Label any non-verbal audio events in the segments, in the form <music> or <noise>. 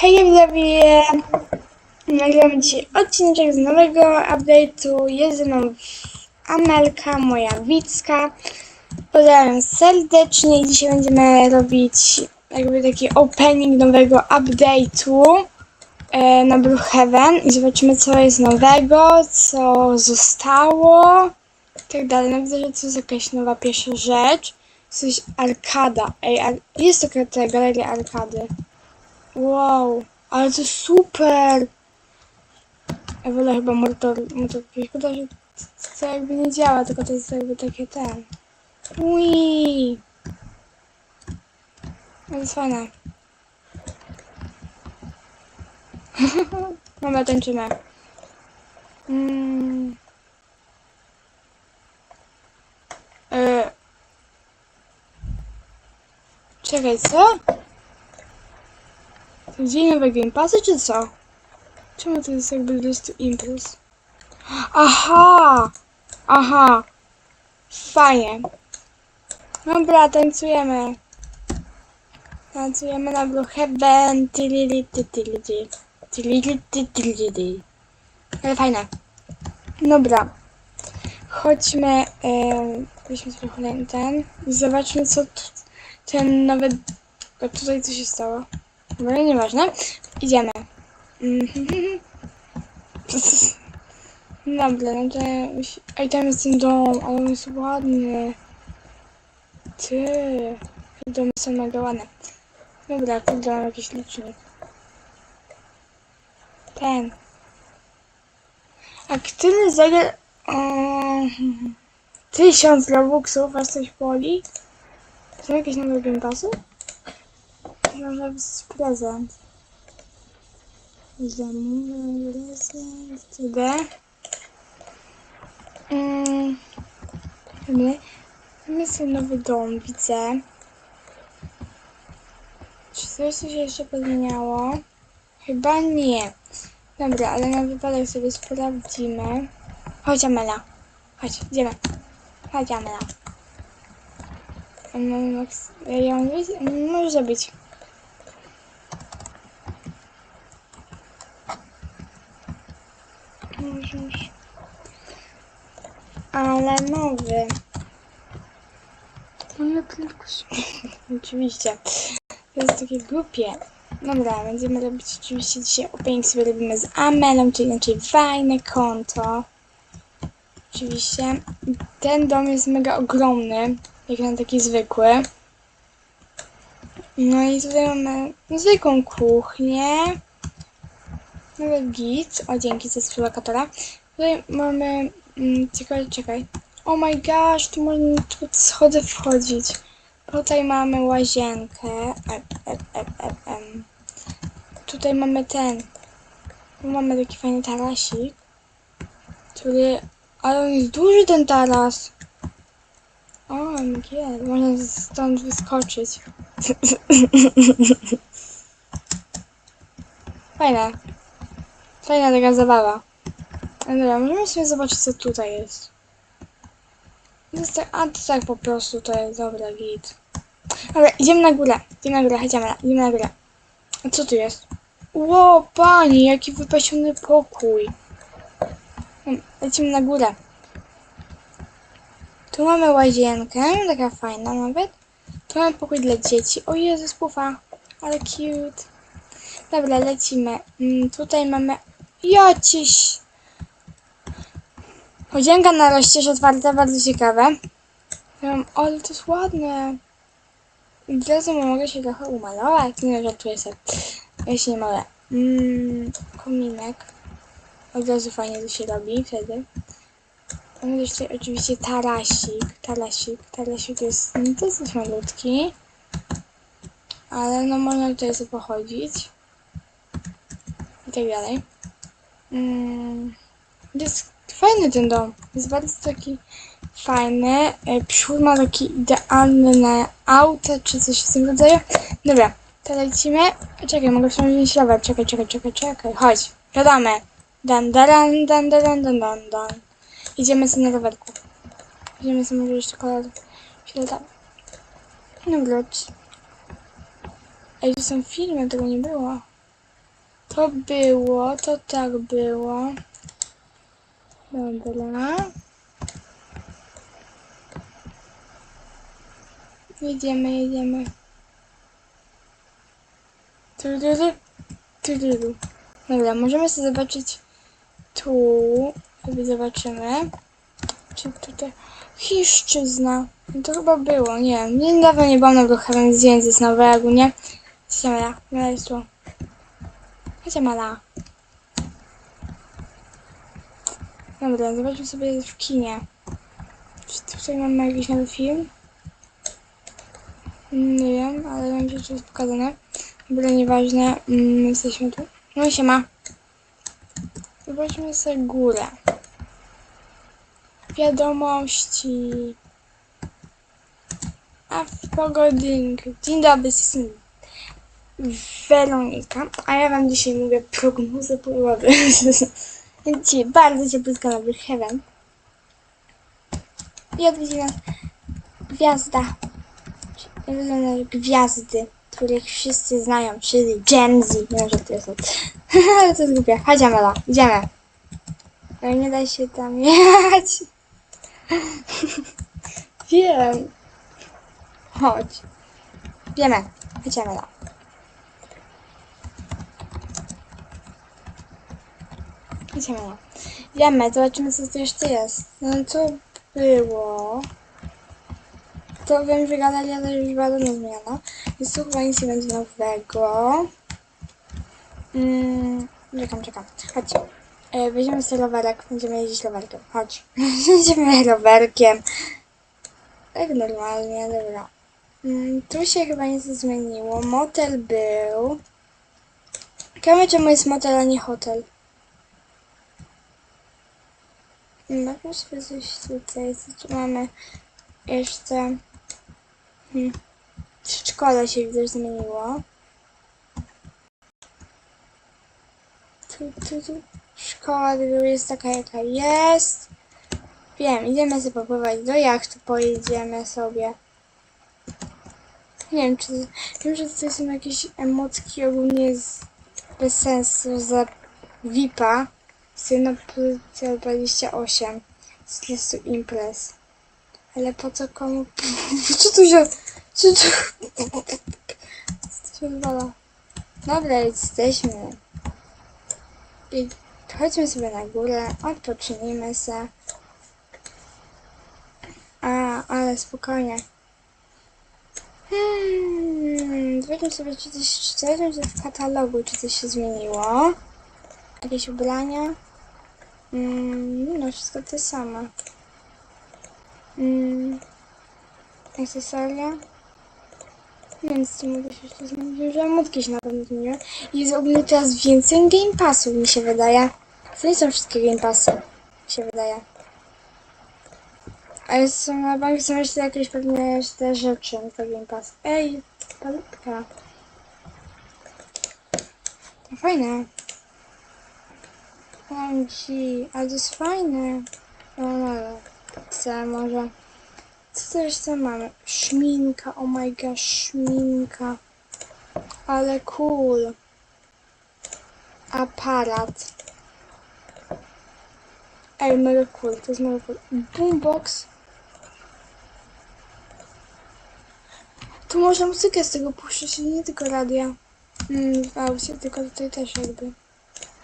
Hej widzowie! Nagramy dzisiaj odcinek z nowego update'u. Jest ze mną Amelka, moja Wicka. Pozdrawiam serdecznie. Dzisiaj będziemy robić jakby taki opening nowego update'u e, na Brookhaven i zobaczymy co jest nowego, co zostało i tak dalej. No widzę, że to jest jakaś nowa pierwsza rzecz. Coś arkada. Ej, ar- jest ta galeria arkady. Wow, ale to super! Wolę chyba motor, motorki. Szkoda, że to, jakby nie działa, tylko to jest jakby takie ten. Ui. Jest fajne. <laughs> Dobra, tańczymy. Mm. E. Czekaj, co? Dzień nowe Game czy co? Czemu to jest jakby listu imprez? Aha! Aha! Fajnie. Dobra, tańcujemy. Tańcujemy na tilili, tilili. Ale fajne. Dobra. Chodźmy, weźmy trochę ten i zobaczmy co ten nowy... A tutaj co się stało? No nieważne. Idziemy. <laughs> Dobra, no to... Ej, tam jest ten dom, ale on jest ładny. Ty. Domy są mega. Dobra, kurde, mam jakiś licznik. Ten. A który zagra... Um, tysiąc robuxów, was coś boli? Są jakieś nowe game passy? Może być prezent. Zamówię prezent. CD. Mm. My. Mamy sobie nowy dom, widzę. Czy coś się jeszcze pozmieniało? Chyba nie. Dobra, ale na wypadek sobie sprawdzimy. Chodź Amela. Chodź, idziemy. Chodź Amela. Mm, Max- Ja mam wiedzieć? Może być. Ale nowy. Ale tylko <laughs> Oczywiście. To jest takie głupie. Dobra, będziemy robić oczywiście dzisiaj opening sobie robimy z Amelą, czyli inaczej fajne konto. Oczywiście. Ten dom jest mega ogromny, jak na taki zwykły. No i tutaj mamy zwykłą kuchnię. Nawet git. O, dzięki za współlokatora. Tutaj mamy... Mm, czekaj, czekaj. Oh my gosh, tu można tu schody wchodzić. Tutaj mamy łazienkę. Ep, ep, ep, ep. Tutaj mamy ten. Tu mamy taki fajny tarasik. Który... Ale on jest duży ten taras. O, MG. Można stąd wyskoczyć. <laughs> Fajne. Fajna taka zabawa. Dobra, możemy sobie zobaczyć co tutaj jest. A to tak po prostu to jest dobra git. Dobra, idziemy na górę. Idziemy na górę, chodźmy, idziemy na górę. A co tu jest? Ło, pani, jaki wypasiony pokój. Hmm, Lecimy na górę. Tu mamy łazienkę, taka fajna nawet. Tu mamy pokój dla dzieci. O Jezus, pufa, ale cute. Dobra, lecimy. Mm, tutaj mamy... Jaciś! Łazienka na rozścież otwarta, bardzo ciekawe. Ja ale to jest ładne. I Od razu mogę się trochę umalować. Nie żartuję sobie. Ja się nie malę. Mm, kominek. Od razu fajnie to się robi wtedy. Mamy też tutaj oczywiście tarasik. Tarasik. Tarasik jest no, dosyć malutki. Ale no można tutaj sobie pochodzić. I tak dalej. Mm, fajny ten dom. Jest bardzo taki fajny. E, Przód ma taki idealny na auto, czy coś w tym rodzaju. Dobra, to lecimy. Czekaj, mogę wziąć rower. Czekaj, czekaj, czekaj, czekaj. Chodź, siadamy. Dan, dan, dan, dan, dan, dan, dan. Idziemy sobie na rowerku. Idziemy sobie może jeszcze kolor. Siadamy. No wróć. Ej, tu są filmy, tego nie było. To było, to tak było. Dobra. Jedziemy, jedziemy. Tududu, tududu. Dobra, możemy sobie zobaczyć tu. Sobie zobaczymy. Czy tutaj... Chiszczyzna. No to chyba było, nie. Niedawno nie byłam na Brookhaven, zdjęć z nowego, nie? Chodźcie mala, mala jest tu. Chodźcie mala. Dobra, zobaczmy sobie w kinie. Czy tutaj mamy jakiś nowy film? Nie wiem, ale wiem, że jest pokazane. Dobra, nieważne. Mm, jesteśmy tu. No się ma. Zobaczmy sobie górę. Wiadomości. A w pogodynku. Dzień dobry, jestem Weronika. A ja wam dzisiaj mówię prognozę pogody. <laughs> Więc dzisiaj bardzo ciepły na Heaven. I odwiedzi nas gwiazda. Wygląda jak gwiazdy, których wszyscy znają, czyli Gen Z. Nie wiem, że to jest od... <laughs> Ale to jest głupie. Chodź Amela, idziemy. Ale nie da się tam <laughs> jechać. Wiem. Chodź. Wiemy. Chodź Amela. Chodź Amela. Wiemy, zobaczymy co tu jeszcze jest. No co było? To wiem, że galeria też już była dawno zmiana, więc tu chyba nic nie będzie nowego. Mm, czekam, czekam. Chodźcie. E, weźmiemy sobie rowerek, będziemy jeździć rowerkiem. Chodź. <laughs> Będziemy rowerkiem. Tak normalnie, dobra. Mm, tu się chyba nic nie zmieniło. Motel był. Ciekawe czemu jest motel, a nie hotel. Zobaczmy sobie coś tutaj, co tu mamy jeszcze. Hmm. Przedszkole się widzę, zmieniło. Tu, tu, tu. Szkoła jest taka, jaka jest. Wiem, idziemy sobie popływać do jachtu, pojedziemy sobie. Nie wiem, czy... Wiem, że tutaj są jakieś emotki ogólnie z... bez sensu za VIP-a. Pozycja 28 z 30 imprez. Ale po co komu... <laughs> Co tu się... Co tu... Co się? Dobra, jesteśmy. I chodźmy sobie na górę, odpocznijmy se. A, ale spokojnie. Hmm, sobie, czy coś, czy sobie w katalogu, czy coś się zmieniło. Jakieś ubrania. Mm, no, wszystko to samo. Mm, akcesoria. Więc nie mogę się jeszcze zmienić, że się na pewno zmieniły. I ogólnie teraz więcej Game Passów, mi się wydaje. To nie są wszystkie Game Passy, mi się wydaje. A są na bank są jeszcze jakieś pewne jeszcze rzeczy na Game Pass. Ej, palutka. To fajne. OMG, ale to jest fajne. No, no, no. Chcę może. Co to jeszcze mamy? Szminka, oh my gosh, szminka. Ale cool. Aparat. Ej, mega cool, to jest mega cool. Boombox. Tu można muzykę z tego puszczać, nie tylko radia. Mm, w aucie, tylko tutaj też jakby.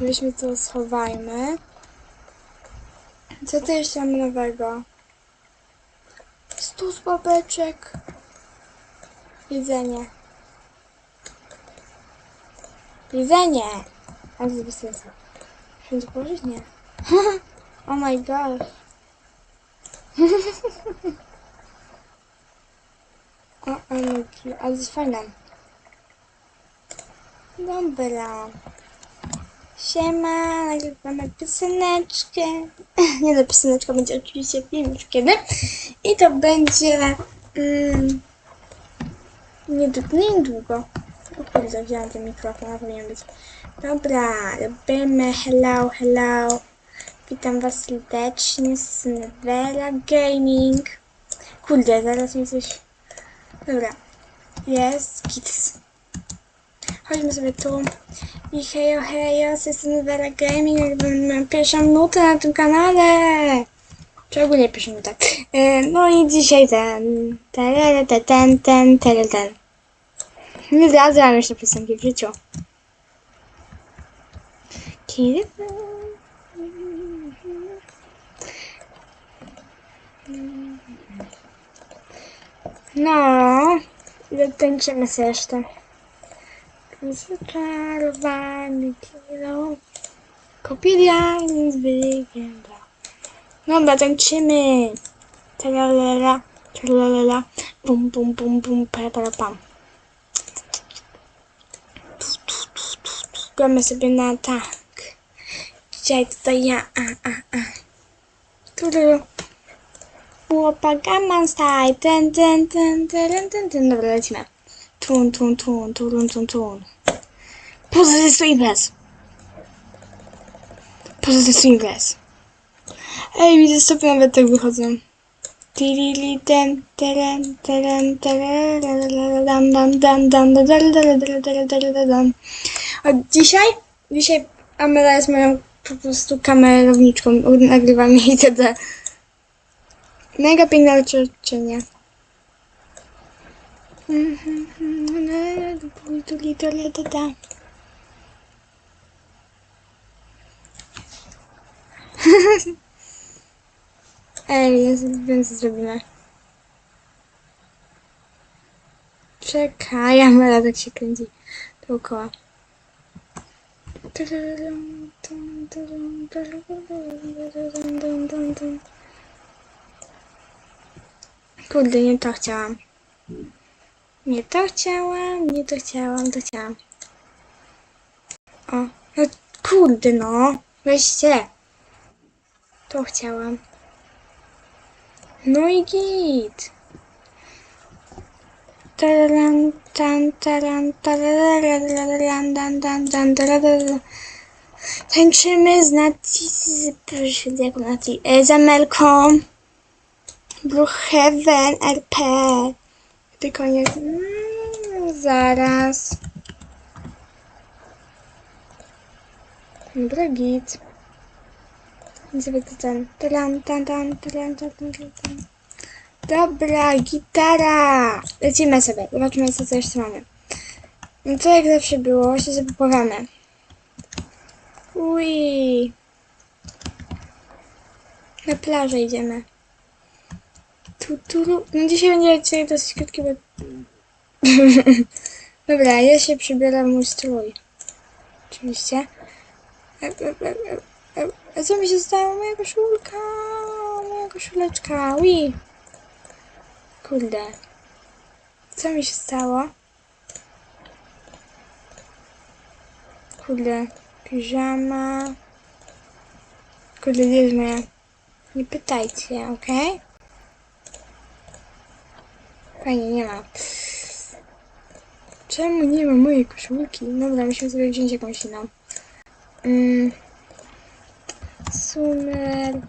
Weźmy to, schowajmy. Co tu jeszcze mamy nowego? Stos babeczek. Jedzenie. Jedzenie! A to bez sensu. Muszę to położyć? Nie. <laughs> oh my gosh. <laughs> o. Ale to jest fajne. Dobra. Siema, nagrywamy pioseneczkę. <laughs> Nie no, pioseneczka będzie oczywiście film już kiedy. I to będzie... Mm, nie, niedługo. O kurde, wziąłem ten mikrofon, a powinien być. Dobra, robimy hello, hello. Witam was serdecznie z Cinevera Gaming. Kurde, zaraz mi coś... Dobra. Jest Kids. Chodźmy sobie tu. I hejo, hejo, z strony Vera Gaming, jakby mam pierwszą minutę na tym kanale. Czy ogólnie pierwszą minutę. E, No i dzisiaj ten, ten, ten, ten, ten, ten, ten. Nie zdradzam jeszcze piosenki w życiu. Kiedy... No, dotańczymy sobie jeszcze. Zaczarowany kilo. Kopilia z wygląda. Dobra, tańczymy. Tralalala, tralalala. Bum, bum, bum, bum, para, pam. Gramy sobie na tak. Dzisiaj tutaj ja, a, a, a. Tu, tu. Łopa Gamma Style. Ten, ten, ten, ten, ten, ten. Dobra, lecimy. Tun, tun, tun, tun, tun, tun. Pozytyw Swingless. Pozytyw Swingless. Ej, widzę stopy nawet tak wychodzą. Tirili ten, teren, teren, teren, dam, dam, dam, dam, dam, dam, dam, dam, dam. Od dzisiaj, dzisiaj Amela jest moją po prostu kamerowniczką, nagrywam jej itd. Mega piękne oczyszczenie. <laughs> Ej, jest, wiem co zrobimy. Czekaj, Amela tak się kręci dookoła. Kurde, nie to chciałam. Nie to chciałam, nie to chciałam, to chciałam. O, no kurde no, weźcie. To chciałam. No i git. Tararan, tan, taran, tararararan, dan, dan, dan. Tańczymy z Nati, z, jak Nati, e, z Amelką. Blue Heaven RP. Tylko nie. Mm, zaraz. Dobra, git. Dobra, gitara. Lecimy sobie. Zobaczmy, co jeszcze mamy. No to jak zawsze było, się powiemy. Ui. Na plażę idziemy. Tu. No dzisiaj będzie dzisiaj dosyć krótki, bo... <laughs> Dobra, ja się przybieram mój strój. Oczywiście. E, e, e, e. A co mi się stało? Moja koszulka! Moja koszuleczka! Ui! Kurde. Co mi się stało? Kurde. Piżama. Kurde, gdzie jest moja? Nie pytajcie, okej? Fajnie, nie ma. Czemu nie ma mojej koszulki? Dobra, musimy sobie wziąć jakąś inną. Mm. Sumer.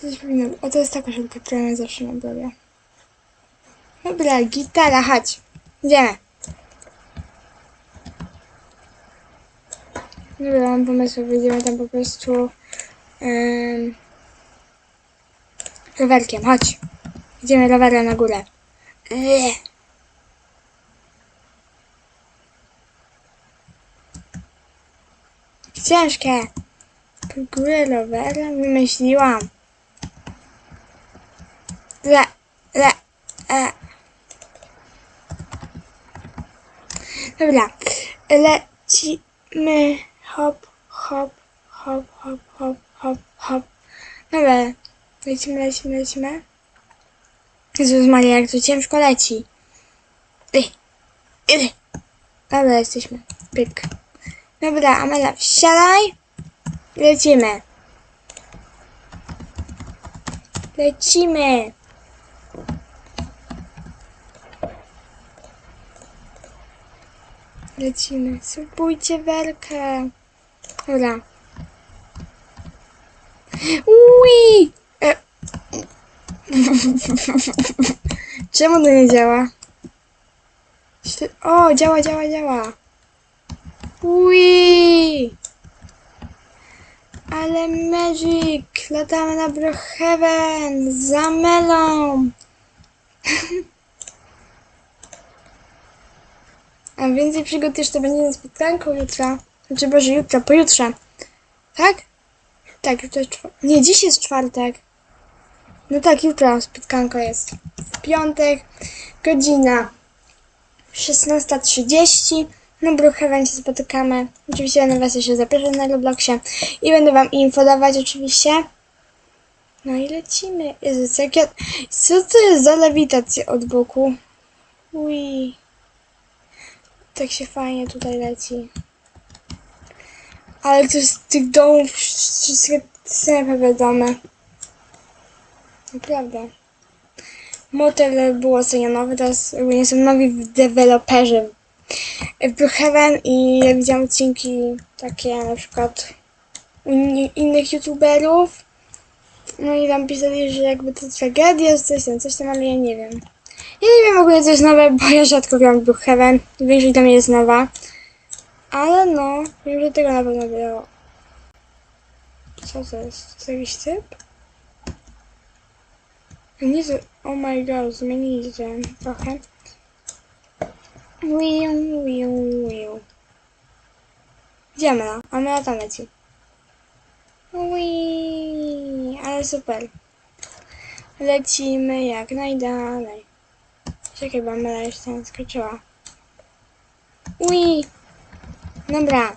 Coś powinno... O, to jest ta koszulka, którą ja zawsze mam sobie. Dobra, gitara, chodź. Idziemy. Dobra, mam pomysł, wyjdziemy tam po prostu... Um, rowerkiem, chodź. Idziemy rowerem na górę. Eee. Ciężkie. Po górę rowerem wymyśliłam. Le, le, e. Dobra. Lecimy. Hop, hop, hop, hop, hop, hop, hop. Dobra. Lecimy, lecimy, lecimy. Jezus Maria, jak to ciężko leci. Dobra, jesteśmy. Pyk. Dobra, Amela, wsiadaj. Lecimy. Lecimy. Lecimy. Spróbujcie werkę. Dobra. Ui! <laughs> Czemu to nie działa? O, działa, działa, działa. Ui! Ale magic! Latamy na Brookhaven! Za melą! <laughs> A więcej przygód jeszcze będzie na spotkanku jutro. Znaczy, Boże, jutro, pojutrze. Tak? Tak, jutro jest czwartek. Nie, dziś jest czwartek. No tak, jutro spotkanko jest. W piątek, godzina 16.30. Na Brookhaven się spotykamy. Oczywiście będę Was jeszcze zapraszać na Robloxie. I będę Wam informować oczywiście. No i lecimy. Jezu, jak ja... Co to jest za lewitacja od boku? Ui. Tak się fajnie tutaj leci. Ale to z tych domów wszystkie domy. Naprawdę. Motel był ostatnio teraz ogólnie są nowi deweloperzy w Brookhaven i ja widziałam odcinki takie na przykład innych youtuberów. No i tam pisali, że jakby to tragedia, coś tam, coś tam, ale ja nie wiem. Ja nie wiem w ogóle nowe, bo ja rzadko gram w Brookhaven. Większość tam jest nowa. Ale no, wiem, że tego na pewno było. Co to jest? To jakiś typ? To... Oh my god, zmienili to trochę. Wiu, wiu, wiu. Gdzie Mela? A Mela tam leci. Ui, ale super. Lecimy jak najdalej. Czekaj, bo Mela już tam skoczyła. Ui. Dobra.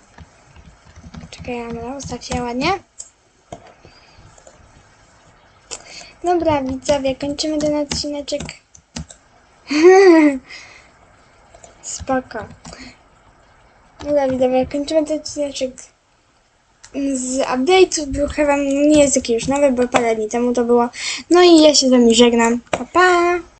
Czekaj, Mela, ustaw się ładnie. Dobra, widzowie, kończymy ten odcineczek. <laughs> Spoko. Dobra, widzowie, kończymy ten odcineczek z update'u Brookhaven. Nie jest już nowy, bo parę dni temu to było. No i ja się z wami żegnam. Pa, pa!